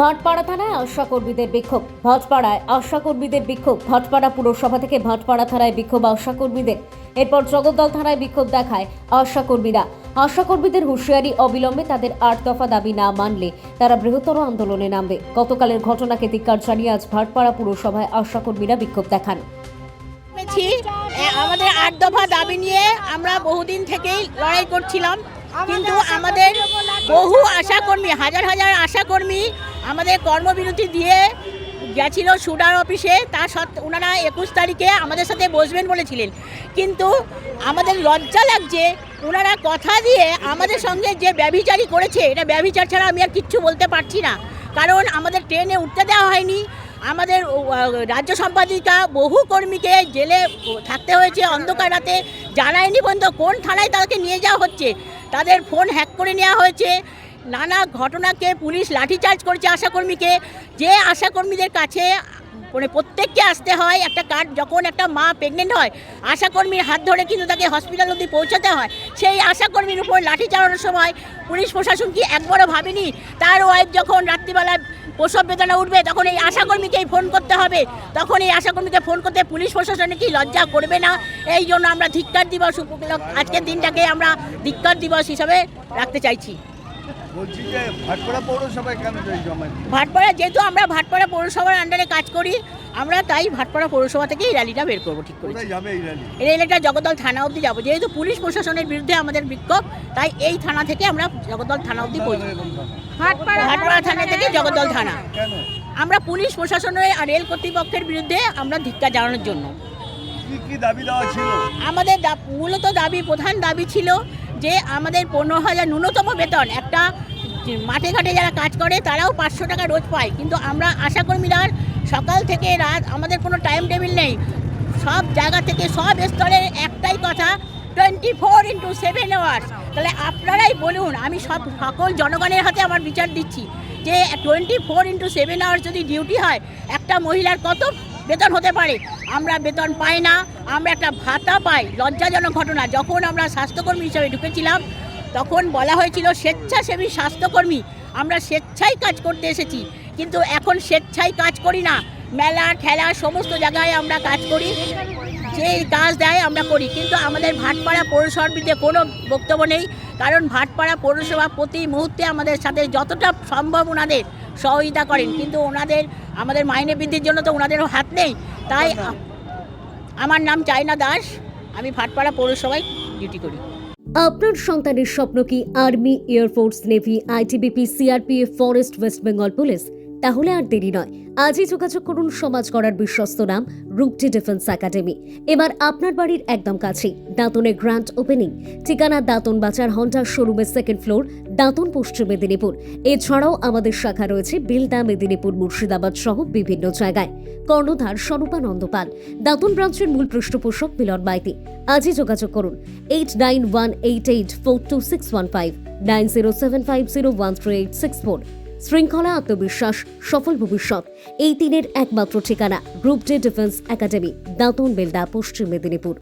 ভাটপাড়া থানায় আশা কর্মীদের বিক্ষোভ। ভাটপাড়ায় আশা কর্মীদের বিক্ষোভ। ভাটপাড়া পুরসভা থেকে ভাটপাড়া থানায় বিক্ষোভ আশা কর্মীদের। এরপর জগদ্দল থানায় বিক্ষোভ দেখায় আশা কর্মীরা। আশা কর্মীদের হুঁশিয়ারি অবিলম্বে তাদের আট দফা দাবি না মানলে তারা বৃহত্তর আন্দোলনে নামবে। গতকালের ঘটনাকে ধিক্কার জানিয়ে আজ ভাটপাড়া পুরসভায় আশা কর্মীরা বিক্ষোভ দেখান। আমাদের আট দফা দাবি নিয়ে আমরা বহুদিন থেকেই লড়াই করছিলাম। কিন্তু আমাদের বহু আশাকর্মী হাজার হাজার আশাকর্মী আমাদের কর্মবিরতি দিয়ে গেছিল সুডার অফিসে, তা সত্ত্বে ওনারা একুশ তারিখে আমাদের সাথে বসবেন বলেছিলেন। কিন্তু আমাদের লজ্জা লাগছে ওনারা কথা দিয়ে আমাদের সঙ্গে যে ব্যভিচারী করেছে, এটা ব্যভিচার ছাড়া আমি আর কিচ্ছু বলতে পারছি না। কারণ আমাদের ট্রেনে উঠতে দেওয়া হয়নি, আমাদের রাজ্য সম্পাদিকা বহু কর্মীকে জেলে থাকতে হয়েছে, অন্ধকার রাতে জানায়নি বন্ধ কোন থানায় তাদেরকে নিয়ে যাওয়া হচ্ছে, তাদের ফোন হ্যাক করে নেওয়া হয়েছে নানা ঘটনাকে পুলিশ লাঠিচার্জ করেছে আশাকর্মীকে। যে আশাকর্মীদের কাছে মানে প্রত্যেককে আসতে হয়, একটা কার্ড যখন একটা মা প্রেগনেন্ট হয়, আশাকর্মীর হাত ধরে কিন্তু তাকে হসপিটাল অবধি পৌঁছাতে হয়। সেই আশাকর্মীর উপর লাঠি চালানোর সময় পুলিশ প্রশাসন কি একবারও ভাবেনি? তার ওয়াইফ যখন রাত্রিবেলায় প্রসব বেদনা উঠবে, তখন এই আশাকর্মীকেই ফোন করতে হবে। তখন এই আশাকর্মীকে ফোন করতে পুলিশ প্রশাসনে কি লজ্জা করবে না? এই জন্য আমরা ধিক্কার দিবস আজকের দিনটাকে আমরা ধিক্কার দিবস হিসাবে রাখতে চাইছি। বলছি যে ভাটপাড়া পৌরসভায় কেন যাই জমা ভাটপাড়া যেহেতু আমরা ভাটপাড়া পৌরসভার আন্ডারে কাজ করি আমরা তাই ভাটপাড়া পৌরসভা থেকে এই র্যালিটা বের করব ঠিক যাবে এই র্যালি এই র্যালিটা জগদ্দল থানা অবধি যাব। যেহেতু পুলিশ প্রশাসনের বিরুদ্ধে আমাদের বিক্ষোভ তাই এই থানা থেকে আমরা জগদ্দল থানা অবধি পৌঁছবো। ভাটপাড়া থানা থেকে জগদ্দল থানা। আমরা পুলিশ প্রশাসনের আর রেল কর্তৃপক্ষের বিরুদ্ধে আমরা ধিক্কার জানানোর জন্য। আমাদের দা- মূলত দাবি প্রধান দাবি ছিল যে আমাদের পনেরো হাজার ন্যূনতম বেতন একটা মাঠে ঘাটে যারা কাজ করে, তারাও পাঁচশো টাকা রোজ পায়। কিন্তু আমরা আশাকর্মীরা সকাল থেকে রাত, আমাদের কোনো টাইম টেবিল নেই। সব জায়গা থেকে, সব স্তরের একটাই কথা twenty four into seven hours তাহলে আপনারাই বলুন, আমি সব, সকল জনগণের হাতে আমার বিচার দিচ্ছি যে twenty four into seven hours যদি ডিউটি হয়, একটা মহিলার কত বেতন হতে পারে? আমরা বেতন পাই না, আমরা একটা ভাতা পাই। লজ্জাজনক ঘটনা, যখন আমরা স্বাস্থ্যকর্মী হিসেবে ঢুকেছিলাম তখন বলা হয়েছিল স্বেচ্ছাসেবী স্বাস্থ্যকর্মী আমরা স্বেচ্ছায় কাজ করতে এসেছি কিন্তু এখন স্বেচ্ছায় কাজ করি না। মেলা খেলা সমস্ত জায়গায় আমরা কাজ করি যে কাজ দেয় আমরা করি। কিন্তু আমাদের ভাটপাড়া পৌরসভার বিরুদ্ধে কোনো বক্তব্য নেই কারণ ভাটপাড়া পৌরসভা প্রতি মুহূর্তে আমাদের সাথে যতটা সম্ভব ওনাদের সহযোগিতা করেন কিন্তু ওনাদের আমাদের মাইনে বৃদ্ধির জন্য তো ওনাদেরও হাত নেই। তাই আমার নাম চায়না দাস আমি ভাটপাড়া পৌরসভায় ডিউটি করি। আপনার সন্তানের স্বপ্ন কি army air force navy ITBP CRPF forest West Bengal police? তাহলে আর দেরি নয়। আজই যোগাযোগ করুন সমাজ করার বিশ্বস্ত নাম, রূপটি ডিফেন্স একাডেমি। এবার আপনার বাড়ির একদম কাছেই দাঁতনে গ্র্যান্ড ওপেনিং। ঠিকানা দাঁতন বাজার, হন্ডার শোরুমের সেকেন্ড ফ্লোর, দাঁতন পশ্চিম মেদিনীপুর। এছাড়াও আমাদের শাখা রয়েছে বিলদা মেদিনীপুর মুর্শিদাবাদ সহ বিভিন্ন জায়গায়। কর্ণধার স্বরূপানন্দ পাল। দাঁতন ব্রাঞ্চের মূল পৃষ্ঠপোষক মিলন মাইতি। আজই যোগাযোগ করুন। Eight nine one eight eight four two six one five, nine zero seven five zero one three eight six four. শৃঙ্খলা, আত্মবিশ্বাস, সফল ভবিষ্যৎ, এই তিনের একমাত্র ঠিকানা group D defence academy, Dantan Belda Paschim Medinipur.